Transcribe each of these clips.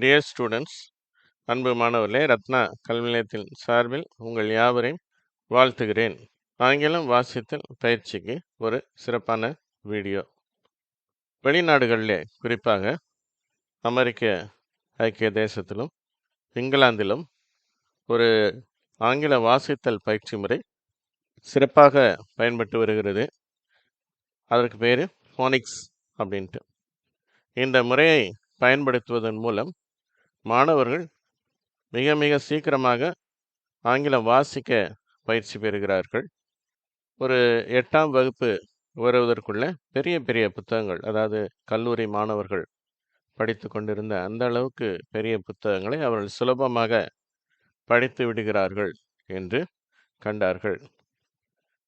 Dear students அன்பு மாணவர்களே ரத்னா கல்வி நிலையத்தின் சார்பில் உங்கள் யாவரையும் வாழ்த்துகிறேன். ஆங்கிலம் வாசித்தல் பயிற்சிக்கு ஒரு சிறப்பான வீடியோ. வெளிநாடுகளிலே குறிப்பாக அமெரிக்க ஐக்கிய தேசத்திலும் இங்கிலாந்திலும் ஒரு ஆங்கில வாசித்தல் பயிற்சி முறை சிறப்பாக பயன்பட்டு வருகிறது. அதற்கு பேர் ஃபோனிக்ஸ் அப்படின்ட்டு. இந்த முறையை பயன்படுத்துவதன் மூலம் மாணவர்கள் மிக மிக சீக்கிரமாக ஆங்கிலம் வாசிக்க பயிற்சி பெறுகிறார்கள். ஒரு எட்டாம் வகுப்பு வருவதற்குள்ள பெரிய பெரிய புத்தகங்கள் அதாவது கல்லூரி மாணவர்கள் படித்து கொண்டிருந்த அந்த அளவுக்கு பெரிய புத்தகங்களை அவர்கள் சுலபமாக படித்து விடுகிறார்கள் என்று கண்டார்கள்.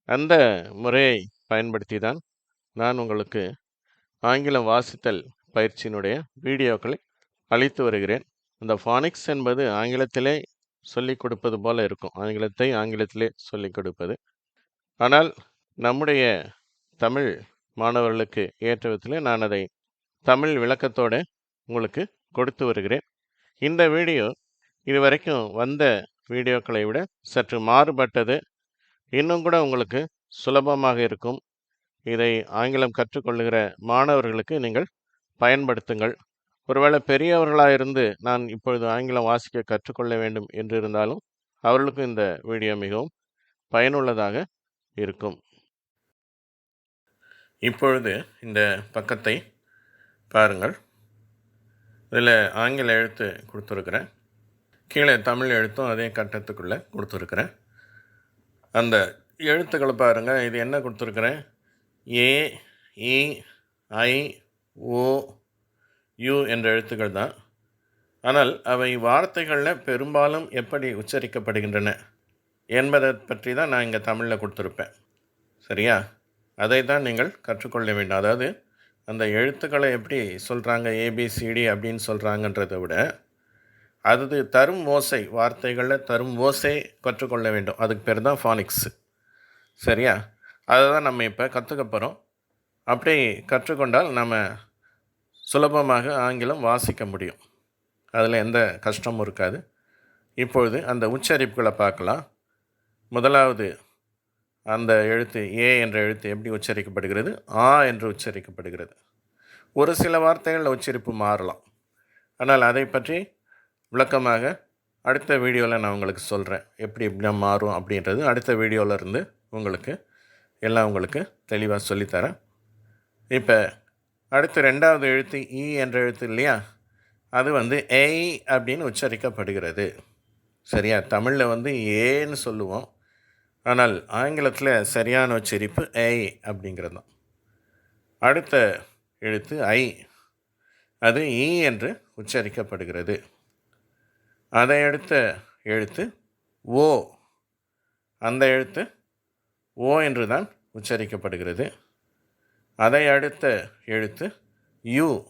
அந்த முறையை பயன்படுத்தி தான் நான் உங்களுக்கு ஆங்கிலம் வாசித்தல் பயிற்சியினுடைய வீடியோக்களை அளித்து வருகிறேன். இந்த ஃபானிக்ஸ் என்பது ஆங்கிலத்திலே சொல்லிக் கொடுப்பது போல இருக்கும். ஆங்கிலத்தை ஆங்கிலத்திலே சொல்லிக் கொடுப்பது. ஆனால் நம்முடைய தமிழ் மாணவர்களுக்கு ஏற்ற விதத்தில் நான் அதை தமிழ் விளக்கத்தோடு உங்களுக்கு கொடுத்து வருகிறேன். இந்த வீடியோ இதுவரைக்கும் வந்த வீடியோக்களை விட சற்று மாறுபட்டது. இன்னும் கூட உங்களுக்கு சுலபமாக இருக்கும். இதை ஆங்கிலம் கற்றுக்கொள்ளுகிற மாணவர்களுக்கு நீங்கள் பயன்படுத்துங்கள். ஒருவேளை பெரியவர்களாக இருந்து நான் இப்பொழுது ஆங்கிலம் வாசிக்க கற்றுக்கொள்ள வேண்டும் என்று இருந்தாலும் அவர்களுக்கும் இந்த வீடியோ மிகவும் பயனுள்ளதாக இருக்கும். இப்பொழுது இந்த பக்கத்தை பாருங்கள். இதில் ஆங்கில எழுத்து கொடுத்துருக்குறேன். கீழே தமிழ் எழுத்தும் அதே கட்டத்துக்குள்ளே கொடுத்துருக்குறேன். அந்த எழுத்துக்களை பாருங்கள். இது என்ன கொடுத்துருக்குறேன்? ஏ இ ஐ ஓ யூ என்ற எழுத்துக்கள் தான். ஆனால் அவை வார்த்தைகளில் பெரும்பாலும் எப்படி உச்சரிக்கப்படுகின்றன என்பதை பற்றி தான் நான் இங்கே தமிழில் கொடுத்துருப்பேன். சரியா? அதை தான் நீங்கள் கற்றுக்கொள்ள வேண்டும். அதாவது அந்த எழுத்துக்களை எப்படி சொல்கிறாங்க ஏபிசிடி அப்படின்னு சொல்கிறாங்கன்றதை விட அது தரும் ஓசை வார்த்தைகளில் தரும் ஓசை கற்றுக்கொள்ள வேண்டும். அதுக்கு பேர் தான் ஃபானிக்ஸு சரியா? அதை தான் நம்ம இப்போ கற்றுக்க போகிறோம் அப்படி கற்றுக்கொண்டால் நம்ம சுலபமாக ஆங்கிலம் வாசிக்க முடியும். அதில் எந்த கஷ்டமும் இருக்காது. இப்பொழுது அந்த உச்சரிப்புகளை பார்க்கலாம். முதலாவது அந்த எழுத்து ஏ என்ற எழுத்து எப்படி உச்சரிக்கப்படுகிறது? ஆ என்று உச்சரிக்கப்படுகிறது. ஒரு சில வார்த்தைகளில் உச்சரிப்பு மாறலாம். ஆனால் அதை பற்றி விளக்கமாக அடுத்த வீடியோவில் நான் உங்களுக்கு சொல்கிறேன். எப்படி எப்படி மாறும் அப்படின்றது அடுத்த வீடியோவில் இருந்து உங்களுக்கு எல்லாம் உங்களுக்கு தெளிவாக சொல்லித்தரேன். இப்போ அடுத்து ரெண்டாவது எழுத்து இ என்ற எழுத்து இல்லையா? அது வந்து ஏய் அப்படின்னு உச்சரிக்கப்படுகிறது. சரியா? தமிழில் வந்து ஏன்னு சொல்லுவோம். ஆனால் ஆங்கிலத்தில் சரியான உச்சரிப்பு ஏய் அப்படிங்கிறது தான் அடுத்த எழுத்து ஐ அது ஈ என்று உச்சரிக்கப்படுகிறது. அதை அடுத்த எழுத்து ஓ அந்த எழுத்து ஓ என்று தான் உச்சரிக்கப்படுகிறது. அதை அடுத்த எழுத்து யூ.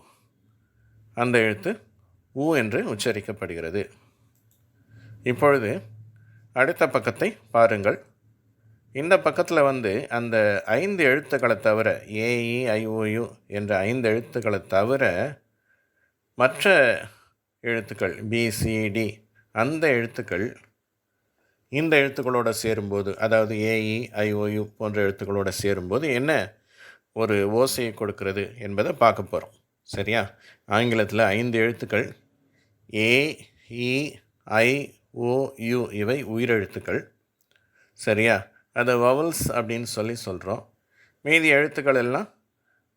அந்த எழுத்து ஊ என்று உச்சரிக்கப்படுகிறது. இப்பொழுது அடுத்த பக்கத்தை பாருங்கள். இந்த பக்கத்தில் வந்து அந்த ஐந்து எழுத்துக்களை தவிர ஏஇ ஐஓயு என்ற ஐந்து எழுத்துக்களை தவிர மற்ற எழுத்துக்கள் பிசிடி அந்த எழுத்துக்கள் இந்த எழுத்துக்களோடு சேரும்போது அதாவது ஏஇ ஐஓயு போன்ற எழுத்துக்களோடு சேரும்போது என்ன ஒரு ஓசையை கொடுக்கிறது என்பதை பார்க்க போகிறோம் சரியா? ஆங்கிலத்தில் ஐந்து எழுத்துக்கள் ஏ இ ஐ ஓ யு இவை உயிரெழுத்துக்கள். சரியா? அதை வவல்ஸ் அப்படின்னு சொல்லி சொல்கிறோம் மீதி எழுத்துக்கள் எல்லாம்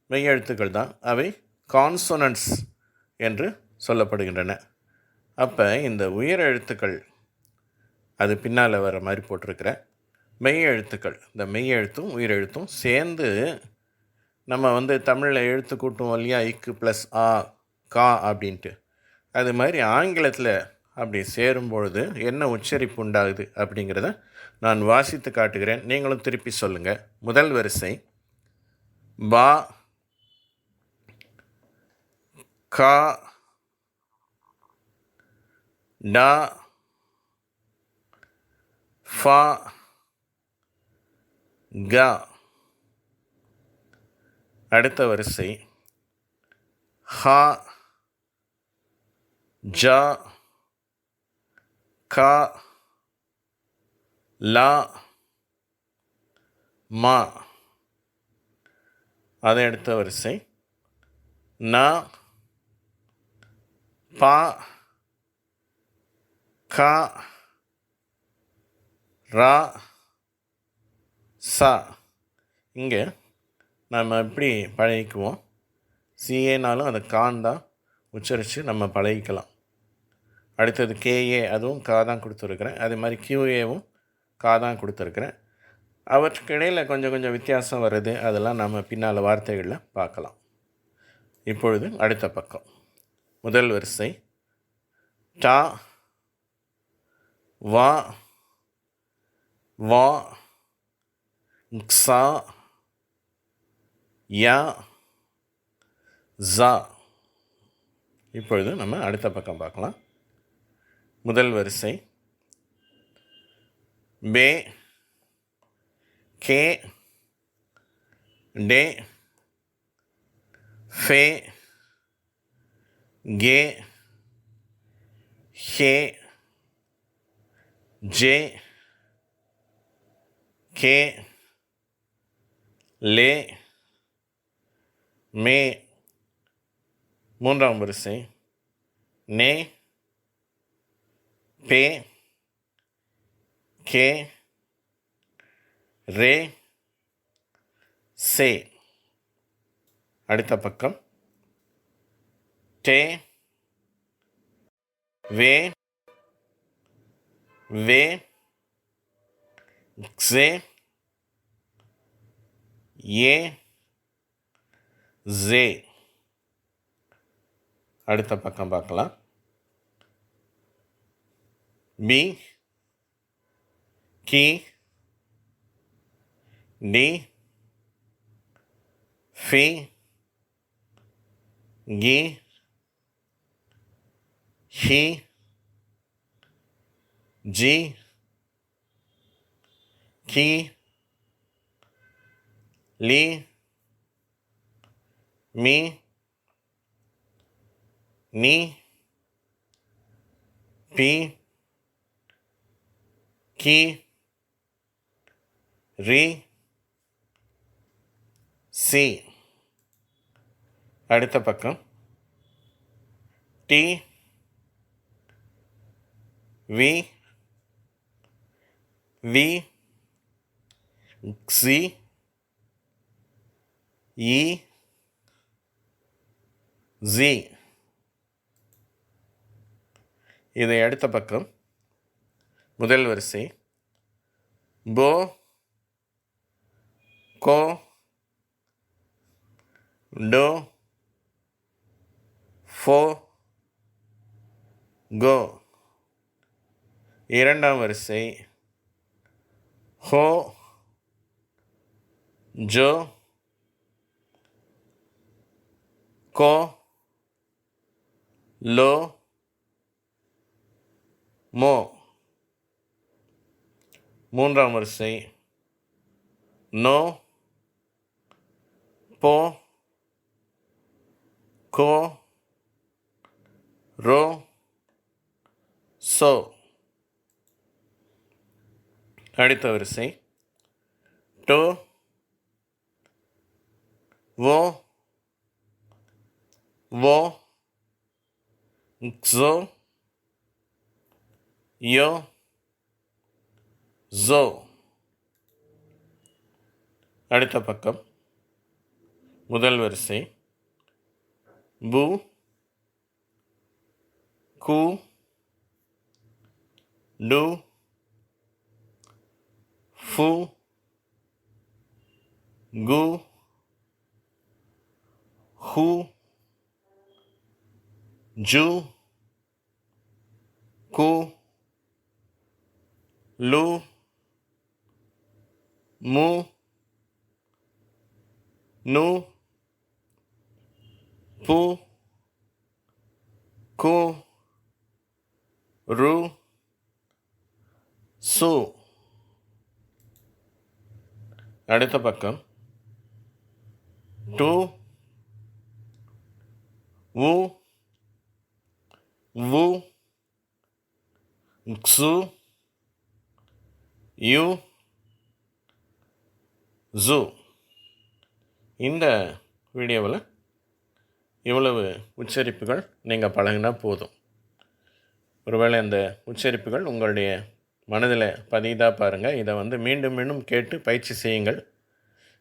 மெய் எழுத்துக்கள் தான். அவை கான்சோனன்ஸ் என்று சொல்லப்படுகின்றன. அப்போ இந்த உயர் எழுத்துக்கள் அது பின்னால் வர மாதிரி போட்டிருக்கிறேன் மெய் எழுத்துக்கள் இந்த மெய் எழுத்தும் உயிரெழுத்தும் சேர்ந்து நம்ம வந்து தமிழில் எழுத்து கூட்டும் வழியாக இக்கு ப்ளஸ் ஆ கா அப்படின்ட்டு. அது மாதிரி ஆங்கிலத்தில் அப்படி சேரும் பொழுது என்ன உச்சரிப்பு உண்டாகுது அப்படிங்கிறத நான் வாசித்து காட்டுகிறேன். நீங்களும் திருப்பி சொல்லுங்கள் முதல் வரிசை. பா கா டா ஃபா கா. அடுத்த வரிசை. ஹா ஜ க ல ம. அதை அடுத்த வரிசை. ந ப க ர ச. இங்கே நம்ம எப்படி பழகிக்குவோம்? சிஏனாலும் அதை கான் தான் உச்சரித்து நம்ம பழகிக்கலாம். அடுத்தது கேஏ அதுவும் கா தான் கொடுத்துருக்குறேன். அதே மாதிரி கியூஏவும் கா தான் கொடுத்துருக்குறேன். அவற்றுக்கு இடையில் கொஞ்சம் கொஞ்சம் வித்தியாசம் வருது. அதெல்லாம் நம்ம பின்னால் வார்த்தைகளில் பார்க்கலாம். இப்பொழுது அடுத்த பக்கம். முதல் வரிசை. டா வா வா க்ஸா யா ஜா. இப்பொழுது நம்ம அடுத்த பக்கம் பார்க்கலாம். முதல் வரிசை. பே கே டே ஃபே கே ஹே ஜே கே லே மே மூன்றாம் வரிசை. நே பே கே ரே சே. அடுத்த பக்கம். டே வே வே க்ஸே ஏ ஜே அடுத்த பக்கம் பார்க்கலாம். பி கி டி ஃபி கி he G Ki Li me நீ பி கி ரி சி அடுத்த பக்கம். D V V C E G இதை அடுத்த பக்கம் முதல் வரிசை போ கோ டோ ஃபோ கோ. இரண்டாம் வரிசை ஹோ ஜோ கோ. லோ மோ மூன்றாம் வரிசை. நோ போ கோ ரோ சோ. அடுத்த வரிசை. டோ வோ வோ. க்ஸோ yo, zo. அடுத்த பக்கம். முதல் வரிசை. பு. கு. டு. ஃபு. கு. ஹூ. ஜு கு லு மு நு பு கு ரு சு அடுத்த பக்கம் டு உ வு க்ஸு யு ஜூ இந்த வீடியோவில் இவ்வளவு உச்சரிப்புகள் நீங்கள் பழகினா போதும். ஒருவேளை இந்த உச்சரிப்புகள் உங்களுடைய மனதில் பதிதாக பாருங்கள் இதை வந்து மீண்டும் மீண்டும் கேட்டு பயிற்சி செய்யுங்கள்.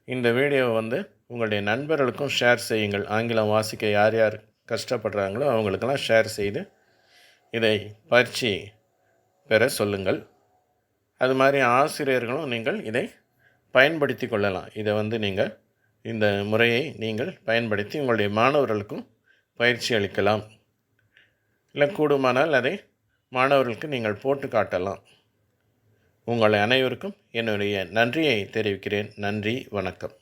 இந்த வீடியோவை வந்து உங்களுடைய நண்பர்களுக்கும் ஷேர் செய்யுங்கள். ஆங்கிலம் வாசிக்க யார் யார் கஷ்டப்படுறாங்களோ அவங்களுக்கெல்லாம் ஷேர் செய்து இதை பயிற்சி பெற சொல்லுங்கள். அது மாதிரி ஆசிரியர்களும் நீங்கள் இதை பயன்படுத்தி கொள்ளலாம். இதை வந்து நீங்கள் இந்த முறையை நீங்கள் பயன்படுத்தி உங்களுடைய மாணவர்களுக்கும் பயிற்சி அளிக்கலாம். இல்லை கூடுமானால் அதை மாணவர்களுக்கு நீங்கள் போட்டு காட்டலாம். உங்கள் அனைவருக்கும் என்னுடைய நன்றியை தெரிவிக்கிறேன். நன்றி வணக்கம்.